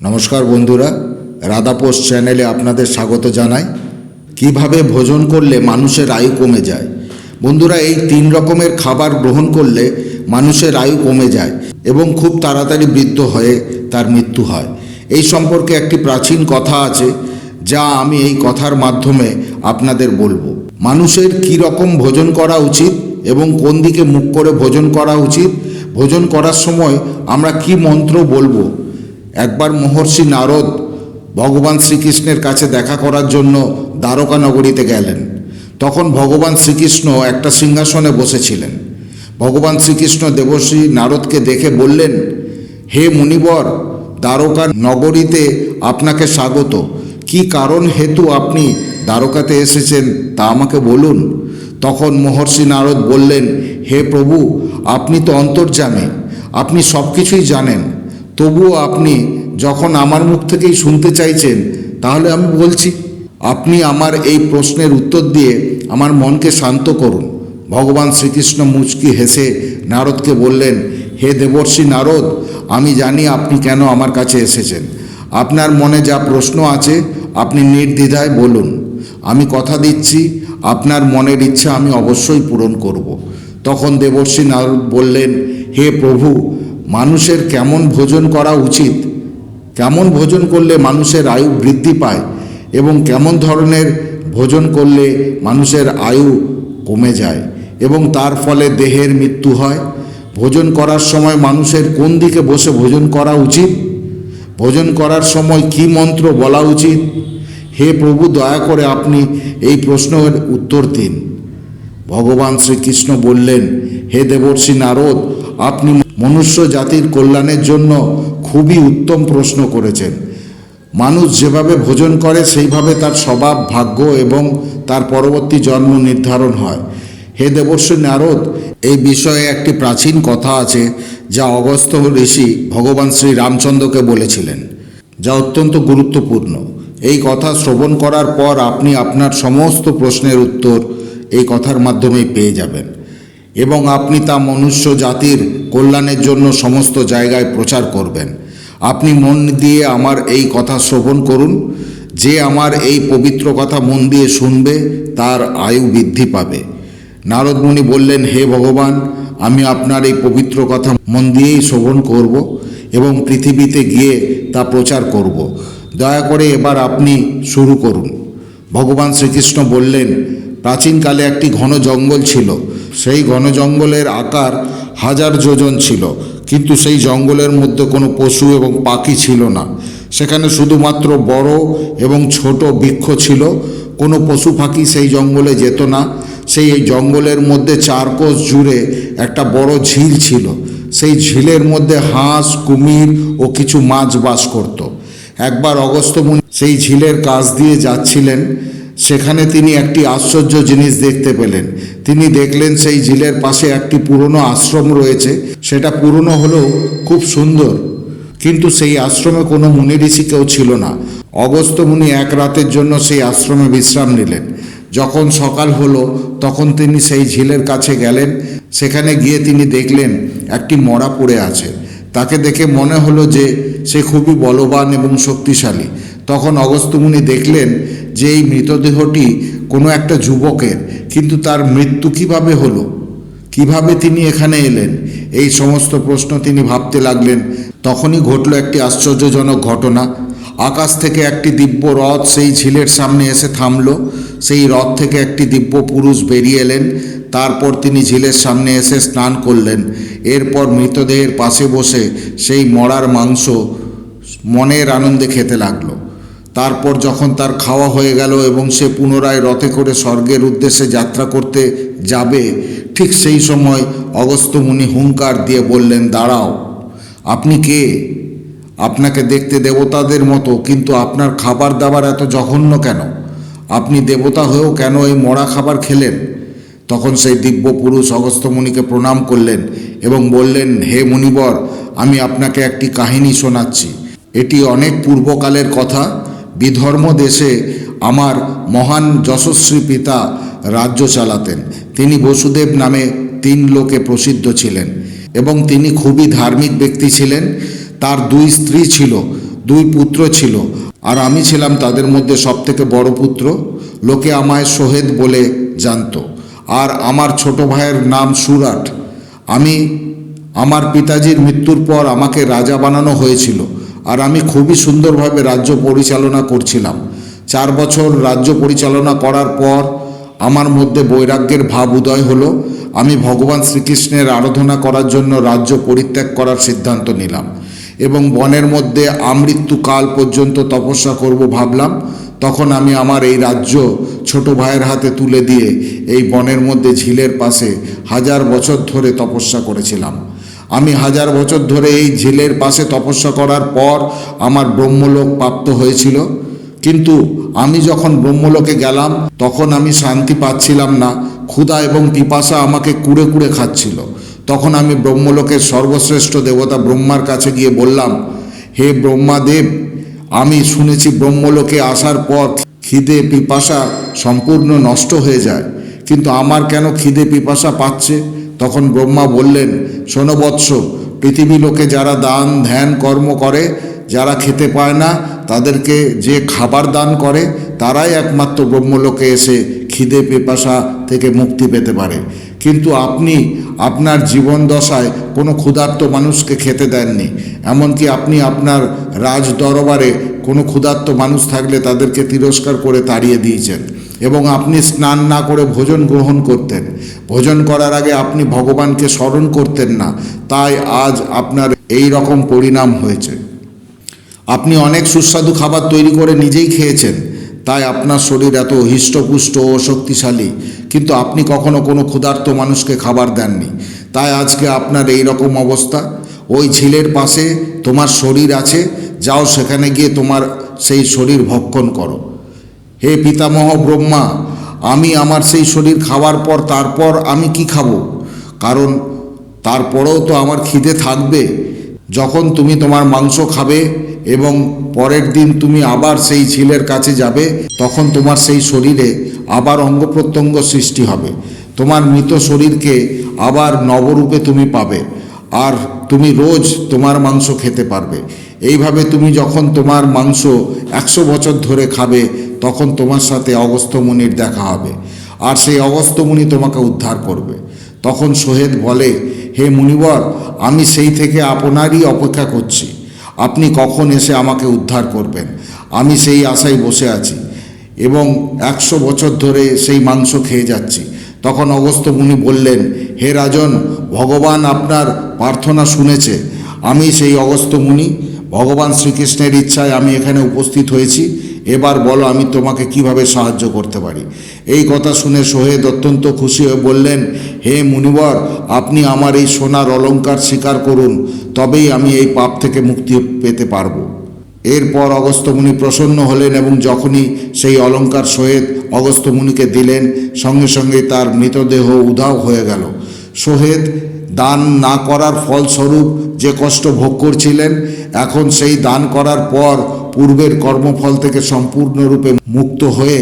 নমস্কার বন্ধুরা রাধাপোষ চ্যানেলে আপনাদের স্বাগত জানাই। কীভাবে ভোজন করলে মানুষের আয়ু কমে যায়? বন্ধুরা, এই তিন রকমের খাবার গ্রহণ করলে মানুষের আয়ু কমে যায় এবং খুব তাড়াতাড়ি বৃদ্ধ হয়ে তার মৃত্যু হয়। এই সম্পর্কে একটি প্রাচীন কথা আছে, যা আমি এই কথার মাধ্যমে আপনাদের বলব। মানুষের কী রকম ভোজন করা উচিত এবং কোন দিকে মুখ করে ভোজন করা উচিত? ভোজন করার সময় আমরা কি মন্ত্র বলব? একবার মহর্ষি নারদ ভগবান শ্রীকৃষ্ণের কাছে দেখা করার জন্য দ্বারকা নগরীতে গেলেন। তখন ভগবান শ্রীকৃষ্ণ একটা সিংহাসনে বসেছিলেন। ভগবান শ্রীকৃষ্ণ দেবশ্রী নারদকে দেখে বললেন, হে মুনিবর, দ্বারকা নগরীতে আপনাকে স্বাগত। কি কারণ হেতু আপনি দ্বারকাতে এসেছেন তা আমাকে বলুন। তখন মহর্ষি নারদ বললেন, হে প্রভু, আপনি তো অন্তর্জামী। আপনি সব কিছুই জানেন। তবুও আপনি যখন আমার মুখ থেকেই শুনতে চাইছেন, তাহলে আমি বলছি, আপনি আমার এই প্রশ্নের উত্তর দিয়ে আমার মনকে শান্ত করুন। ভগবান শ্রীকৃষ্ণ মুচকি হেসে নারদকে বললেন, হে দেবর্ষি নারদ, আমি জানি আপনি কেন আমার কাছে এসেছেন। আপনার মনে যা প্রশ্ন আছে, আপনি নির্দ্বিধায় বলুন। আমি কথা দিচ্ছি, আপনার মনের ইচ্ছা আমি অবশ্যই পূরণ করব। তখন দেবর্ষি নারদ বললেন, হে প্রভু মানুষের কেমন ভোজন করা উচিত, কেমন ভোজন করলে মানুষের আয়ু বৃদ্ধি পায় এবং কেমন ধরনের ভোজন করলে মানুষের আয়ু কমে যায় এবং তার ফলে দেহের মৃত্যু হয়। ভোজন করার সময় মানুষের কোন দিকে বসে ভোজন করা উচিত? ভোজন করার সময় কি মন্ত্র বলা উচিত? হে প্রভু, দয়া করে আপনি এই প্রশ্নের উত্তর দিন। ভগবান শ্রীকৃষ্ণ বললেন, হে দেবর্ষি নারদ আপনি মনুষ্য জাতির কল্যাণের জন্য খুবই উত্তম প্রশ্ন করেছেন। মানুষ যেভাবে ভোজন করে, সেইভাবে তার স্বভাব, ভাগ্য এবং তার পরবর্তী জন্ম নির্ধারণ হয়। হে দেবর্ষি নারদ, এই বিষয়ে একটি প্রাচীন কথা আছে যা অগস্ত্য ঋষি ভগবান শ্রী রামচন্দ্রকে বলেছিলেন, যা অত্যন্ত গুরুত্বপূর্ণ। এই কথা শ্রবণ করার পর আপনি আপনার সমস্ত প্রশ্নের উত্তর এই কথার মাধ্যমেই পেয়ে যাবেন। এবং আপনি তা মনুষ্য জাতির কল্যাণের জন্য সমস্ত জায়গায় প্রচার করবেন। আপনি মন দিয়ে আমার এই কথা শ্রবণ করুন। যে আমার এই পবিত্র কথা মন দিয়ে শুনবে, তার আয়ু বৃদ্ধি পাবে। নারদমণি বললেন, হে ভগবান, আমি আপনার এই পবিত্র কথা মন দিয়েই শ্রবণ করব এবং পৃথিবীতে গিয়ে তা প্রচার করব। দয়া করে এবার আপনি শুরু করুন। ভগবান শ্রীকৃষ্ণ বললেন, প্রাচীনকালে একটি ঘন জঙ্গল ছিল। সেই ঘন জঙ্গলের আকার হাজার যোজন ছিল, কিন্তু সেই জঙ্গলের মধ্যে কোনো পশু এবং পাখি ছিল না। সেখানে শুধুমাত্র বড় এবং ছোট বৃক্ষ ছিল, কোনো পশু পাখি সেই জঙ্গলে যেত না। সেই জঙ্গলের মধ্যে চার কোষ জুড়ে একটা বড় ঝিল ছিল। সেই ঝিলের মধ্যে হাঁস, কুমির ও কিছু মাছ বাস করত। একবার অগস্ত্যমুনি সেই ঝিলের কাছ দিয়ে যাচ্ছিলেন। সেখানে তিনি একটি আশ্চর্য জিনিস দেখতে পেলেন। তিনি দেখলেন সেই ঝিলের পাশে একটি পুরনো আশ্রম রয়েছে। সেটা পুরনো হলেও খুব সুন্দর। কিন্তু সেই আশ্রমে কোনো মুনি ঋষি কেউ ছিল না। অগস্ত্য মুনি এক রাতের জন্য সেই আশ্রমে বিশ্রাম নিলেন। যখন সকাল হলো, তখন তিনি সেই ঝিলের কাছে গেলেন। সেখানে গিয়ে তিনি দেখলেন একটি মরা পড়ে আছে। তাকে দেখে মনে হলো যে সে খুবই বলবান এবং শক্তিশালী। তখন অগস্ত্যমুনি দেখলেন যে এই মৃতদেহটি কোনো একটা যুবকের, কিন্তু তার মৃত্যু কীভাবে হলো? কীভাবে তিনি এখানে এলেন? এই সমস্ত প্রশ্ন তিনি ভাবতে লাগলেন। তখনই ঘটল একটি আশ্চর্যজনক ঘটনা। আকাশ থেকে একটি দিব্য রথ সেই ঝিলের সামনে এসে থামল। সেই রথ থেকে একটি দিব্য পুরুষ বেরিয়ে এলেন। তারপর তিনি ঝিলের সামনে এসে স্নান করলেন। এরপর মৃতদেহের পাশে বসে সেই মরার মাংস মনের আনন্দে খেতে লাগল। তারপর যখন তার খাওয়া হয়ে গেল এবং সে পুনরায় রথে করে স্বর্গের উদ্দেশ্যে যাত্রা করতে যাবে, ঠিক সেই সময় অগস্ত্যমুনি হুঙ্কার দিয়ে বললেন, দাঁড়াও, আপনি কে? আপনাকে দেখতে দেবতাদের মতো, কিন্তু আপনার খাবার দাবার এত জঘন্য কেন? আপনি দেবতা হয়েও কেন এই মরা খাবার খেলেন? তখন সেই দিব্য পুরুষ অগস্ত্যমুনিকে প্রণাম করলেন এবং বললেন, হে মুনিবর, আমি আপনাকে একটি কাহিনী শোনাচ্ছি। এটি অনেক পূর্বকালের কথা বিধর্ম দেশে আমার মহান যশস্বী পিতা রাজ্য চালাতেন। তিনি বসুদেব নামে তিন লোকে প্রসিদ্ধ ছিলেন এবং তিনি খুবই ধার্মিক ব্যক্তি ছিলেন। তার দুই স্ত্রী ছিল, দুই পুত্র ছিল। আর আমি ছিলাম তাদের মধ্যে সবথেকে বড় পুত্র, লোকে আমায় সোহেদ বলে জানতো। আর আমার ছোট ভাইয়ের নাম সুরাট। আমি আমার পিতাজির মৃত্যুর পর আমাকে রাজা বানানো হয়েছিল। আর আমি খুবই সুন্দরভাবে রাজ্য পরিচালনা করছিলাম। চার বছর রাজ্য পরিচালনা করার পর আমার মধ্যে বৈরাগ্যের ভাব উদয় হলো। আমি ভগবান শ্রীকৃষ্ণের আরাধনা করার জন্য রাজ্য পরিত্যাগ করার সিদ্ধান্ত নিলাম এবং বনের মধ্যে আমৃত্যুকাল পর্যন্ত তপস্যা করব ভাবলাম। তখন আমি আমার এই রাজ্য ছোট ভাইয়ের হাতে তুলে দিয়ে এই বনের মধ্যে ঝিলের পাশে হাজার বছর ধরে তপস্যা করেছিলাম। আমি হাজার বছর ধরে এই ঝিলের পাশে তপস্যা করার পর আমার ব্রহ্মলোক প্রাপ্ত হয়েছিল। কিন্তু আমি যখন ব্রহ্মলোকে গেলাম, তখন আমি শান্তি পাচ্ছিলাম না। ক্ষুধা এবং পিপাসা আমাকে কুড়ে কুড়ে খাচ্ছিল। তখন আমি ব্রহ্মলোকের সর্বশ্রেষ্ঠ দেবতা ব্রহ্মার কাছে গিয়ে বললাম, হে ব্রহ্মাদেব, আমি শুনেছি ব্রহ্মলোকে আসার পর খিদে পিপাসা সম্পূর্ণ নষ্ট হয়ে যায়। কিন্তু আমার কেন খিদে পিপাসা পাচ্ছে? তখন ব্রহ্মা বললেন, শোনো বৎস, পৃথিবী লোকে যারা দান, ধ্যান, কর্ম করে, যারা খেতে পায় না, তাদেরকে যে খাবার দান করে, তারাই একমাত্র ব্রহ্মলোকে এসে খিদে পিপাসা থেকে মুক্তি পেতে পারে। কিন্তু আপনি আপনার জীবন দশায় কোনো ক্ষুধার্ত মানুষকে খেতে দেননি, এমনকি আপনি আপনার রাজ দরবারে কোনো ক্ষুধার্ত মানুষ থাকলে তাদেরকে তিরস্কার করে তাড়িয়ে দিয়েছেন। এবং আপনি স্নান না করে ভোজন গ্রহণ করতেন। ভোজন করার আগে আপনি ভগবানকে স্মরণ করতেন না। তাই আজ আপনার এই রকম পরিণাম হয়েছে। আপনি অনেক সুস্বাদু খাবার তৈরি করে নিজেই খেয়েছেন। তাই আপনার শরীর এত হৃষ্টপুষ্ট ও শক্তিশালী। কিন্তু আপনি কখনো কোনো ক্ষুধার্ত মানুষকে খাবার দেননি। তাই আজকে আপনার এই রকম অবস্থা। ওই ঝিলের পাশে তোমার শরীর আছে। যাও সেখানে গিয়ে তোমার সেই শরীর ভক্ষণ করো। হে পিতামহ ব্রহ্মা, আমি আমার সেই শরীর খাওয়ার পর তারপর আমি কি খাব? কারণ তারপরেও তো আমার খিদে থাকবে। যখন তুমি তোমার মাংস খাবে এবং পরের দিন তুমি আবার সেই ঝিলের কাছে যাবে, তখন তোমার সেই শরীরে আবার অঙ্গ প্রত্যঙ্গ সৃষ্টি হবে। তোমার মৃত শরীরকে আবার নবরূপে তুমি পাবে। আর তুমি রোজ তোমার মাংস খেতে পারবে। এইভাবে তুমি যখন তোমার মাংস একশো বছর ধরে খাবে, তখন তোমার সাথে অগস্ত্যমুনির দেখা হবে। আর সেই অগস্ত্যমুনি তোমাকে উদ্ধার করবে। তখন সোহেদ বলে, হে মুনিবর, আমি সেই থেকে আপনারই অপেক্ষা করছি। আপনি কখন এসে আমাকে উদ্ধার করবেন? আমি সেই আশায় বসে আছি এবং একশো বছর ধরে সেই মাংস খেয়ে যাচ্ছি। তখন অগস্ত্য মুনি বললেন, হে রাজন ভগবান আপনার প্রার্থনা শুনেছে। আমি সেই অগস্ত্য মুনি, ভগবান শ্রীকৃষ্ণের ইচ্ছায় আমি এখানে উপস্থিত হয়েছি। এবার বলো আমি তোমাকে কীভাবে সাহায্য করতে পারি? এই কথা শুনে সোহেদ অত্যন্ত খুশি হয়ে বললেন, হে মুনিবর, আপনি আমার এই সোনার অলঙ্কার স্বীকার করুন, তবেই আমি এই পাপ থেকে মুক্তি পেতে পারব। এরপর অগস্ত্যমুনি প্রসন্ন হলেন এবং যখনই সেই অলঙ্কার সোহেদ অগস্ত্যমুনিকে দিলেন, সঙ্গে সঙ্গে তার মৃতদেহ উধাও হয়ে গেল। সোহেদ দান না করার ফলস্বরূপ যে কষ্ট ভোগ করছিলেন, এখন সেই দান করার পর পূর্বের কর্মফল থেকে সম্পূর্ণরূপে মুক্ত হয়ে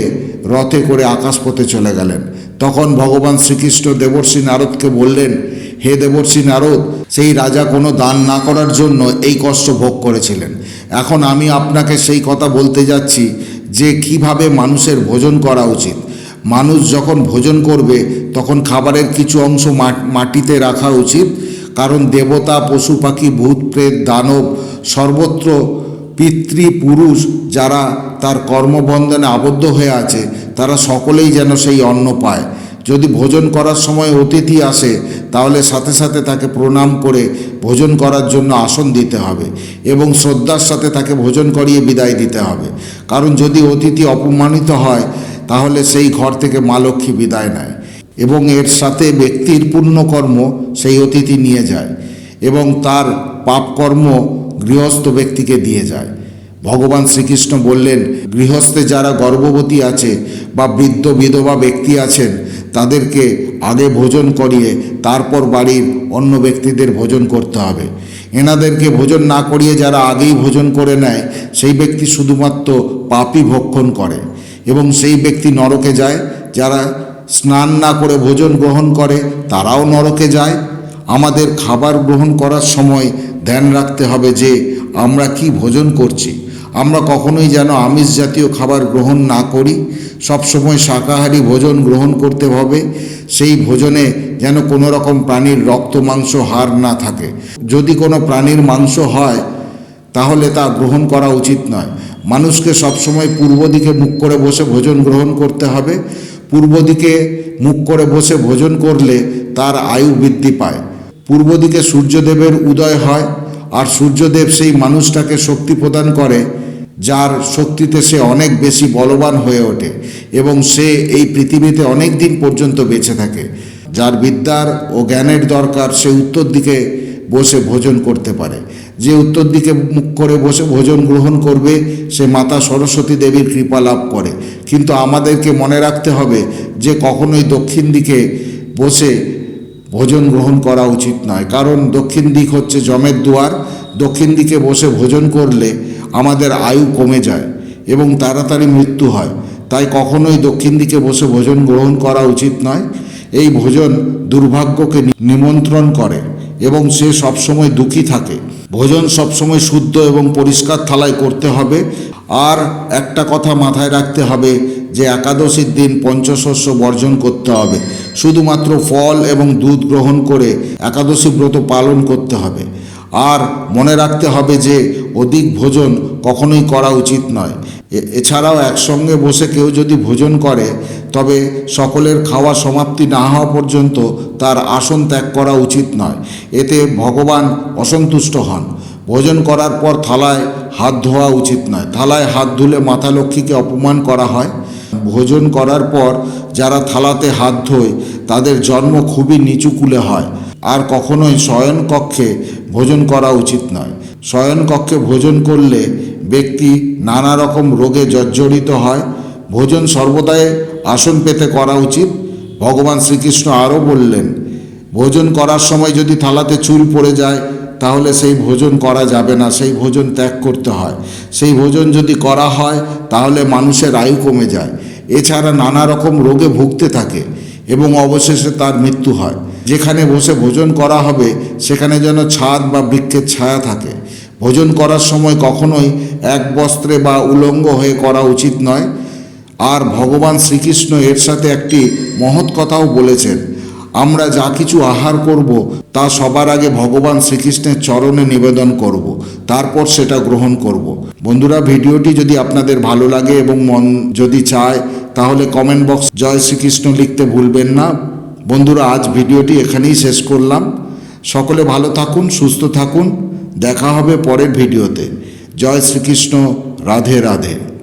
রথে করে আকাশপথে চলে গেলেন। তখন ভগবান শ্রীকৃষ্ণ দেবর্ষী নারদকে বললেন, হে দেবর্ষী নারদ, সেই রাজা কোনো দান না করার জন্য এই কষ্ট ভোগ করেছিলেন। এখন আমি আপনাকে সেই কথা বলতে যাচ্ছি যে কীভাবে মানুষের ভোজন করা উচিত। মানুষ যখন ভোজন করবে তখন খাবারের কিছু অংশ মাটিতে রাখা উচিত, কারণ দেবতা, পশু, পাখি, ভূত, প্রেত, দানব, সর্বত্র পিতৃপুরুষ যারা তার কর্মবন্ধনে আবদ্ধ হয়ে আছে, তারা সকলেই যেন সেই অন্ন পায়। যদি ভোজন করার সময় অতিথি আসে, তাহলে সাথে সাথে তাকে প্রণাম করে ভোজন করার জন্য আসন দিতে হবে এবং শ্রদ্ধার সাথে তাকে ভোজন করিয়ে বিদায় দিতে হবে। কারণ যদি অতিথি অপমানিত হয়, তাহলে সেই ঘর থেকে মা লক্ষ্মী বিদায় নেয়। এবং এর সাথে ব্যক্তির পুণ্যকর্ম সেই অতিথি নিয়ে যায় এবং তার পাপকর্ম গৃহস্থ ব্যক্তিকে দিয়ে যায়। ভগবান শ্রীকৃষ্ণ বললেন, গৃহস্থে যারা গর্ভবতী আছে বা বৃদ্ধ, বিধবা ব্যক্তি আছেন, তাদেরকে আগে ভোজন করিয়ে তারপর বাড়ির অন্য ব্যক্তিদের ভোজন করতে হবে। এনাদেরকে ভোজন না করিয়ে যারা আগেই ভোজন করে নেয়, সেই ব্যক্তি শুধুমাত্র পাপই ভক্ষণ করে এবং সেই ব্যক্তি নরকে যায়। যারা স্নান না করে ভোজন গ্রহণ করে, তারাও নরকে যায়। আমাদের খাবার গ্রহণ করার সময় ধ্যান রাখতে হবে যে, আমরা কি ভোজন করছি? আমরা কখনোই যেন আমিষ জাতীয় খাবার গ্রহণ না করি। সবসময় শাকাহারী ভোজন গ্রহণ করতে হবে। সেই ভোজনে যেন কোনো রকম প্রাণীর রক্ত, মাংস, হাড় না থাকে। যদি কোনো প্রাণীর মাংস হয়, তাহলে তা গ্রহণ করা উচিত নয়। মানুষকে সবসময় পূর্ব দিকে মুখ করে বসে ভোজন গ্রহণ করতে হবে। পূর্ব দিকে মুখ করে বসে ভোজন করলে তার আয়ু বৃদ্ধি পায়। পূর্ব দিকে সূর্যদেবের উদয় হয় আর সূর্যদেব সেই মানুষটাকে শক্তি প্রদান করে, যার শক্তিতে সে অনেক বেশি বলবান হয়ে ওঠে এবং সে এই পৃথিবীতে অনেক দিন পর্যন্ত বেঁচে থাকে। যার বিদ্যার ও জ্ঞানের দরকার সে উত্তর দিকে বসে ভোজন করতে পারে। যে উত্তর দিকে মুখ করে বসে ভোজন গ্রহণ করবে, সে মাতা সরস্বতী দেবীর কৃপা লাভ করে। কিন্তু আমাদেরকে মনে রাখতে হবে যে কখনোই দক্ষিণ দিকে বসে ভোজন গ্রহণ করা উচিত নয়। কারণ দক্ষিণ দিক হচ্ছে জমের দুয়ার, দক্ষিণ দিকে বসে ভোজন করলে আমাদের আয়ু কমে যায় এবং তাড়াতাড়ি মৃত্যু হয়। তাই কখনোই দক্ষিণ দিকে বসে ভোজন গ্রহণ করা উচিত নয়। এই ভোজন দুর্ভাগ্যকে নিমন্ত্রণ করে এবং সে সবসময় দুঃখী থাকে। ভোজন সবসময় শুদ্ধ এবং পরিষ্কার থালায় করতে হবে। আর একটা কথা মাথায় রাখতে হবে যে একাদশীর দিন পঞ্চশস্য বর্জন করতে হবে। শুধুমাত্র ফল এবং দুধ গ্রহণ করে একাদশী ব্রত পালন করতে হবে। আর মনে রাখতে হবে যে অধিক ভোজন কখনোই করা উচিত নয়। এছাড়াও একসঙ্গে বসে কেউ যদি ভোজন করে, তবে সকলের খাওয়া সমাপ্তি না হওয়া পর্যন্ত তার আসন ত্যাগ করা উচিত নয়। এতে ভগবান অসন্তুষ্ট হন। ভোজন করার পর থালায় হাত ধোয়া উচিত নয়। থালায় হাত ধুলে মাতা লক্ষ্মীকে অপমান করা হয়। ভোজন করার পর যারা থালাতে হাত ধোয়, তাদের জন্ম খুবই নিচু কুলে হয়। আর কখনোই শয়ন কক্ষে ভোজন করা উচিত নয়। শয়ন কক্ষে ভোজন করলে ব্যক্তি নানা রকম রোগে জর্জরিত হয়। ভোজন সর্বদাই আসন পেতে করা উচিত। ভগবান শ্রীকৃষ্ণ আরও বললেন, ভোজন করার সময় যদি থালাতে চুল পড়ে যায়, তাহলে সেই ভোজন করা যাবে না, সেই ভোজন ত্যাগ করতে হয়। সেই ভোজন যদি করা হয়, তাহলে মানুষের আয়ু কমে যায়। এছাড়া নানা রকম রোগে ভুগতে থাকে এবং অবশেষে তার মৃত্যু হয়। যেখানে বসে ভোজন করা হবে, সেখানে যেন ছাদ বা বৃক্ষের ছায়া থাকে। ভোজন করার সময় কখনোই এক বস্ত্রে বা উলঙ্গ হয়ে করা উচিত নয়। আর ভগবান শ্রীকৃষ্ণ এর সাথে একটি মহৎ কথাও বলেছেন, আমরা যা কিছু আহার করব, তা সবার আগে ভগবান শ্রীকৃষ্ণের চরণে নিবেদন করব, তারপর সেটা গ্রহণ করব। বন্ধুরা, ভিডিওটি যদি আপনাদের ভালো লাগে এবং মন যদি চায়, তাহলে কমেন্ট বক্স জয় শ্রীকৃষ্ণ লিখতে ভুলবেন না। বন্ধুরা, আজ ভিডিওটি এখানেই শেষ করলাম। সকলে ভালো থাকুন, সুস্থ থাকুন। দেখা হবে পরের ভিডিওতে। জয় শ্রীকৃষ্ণ রাধে রাধে।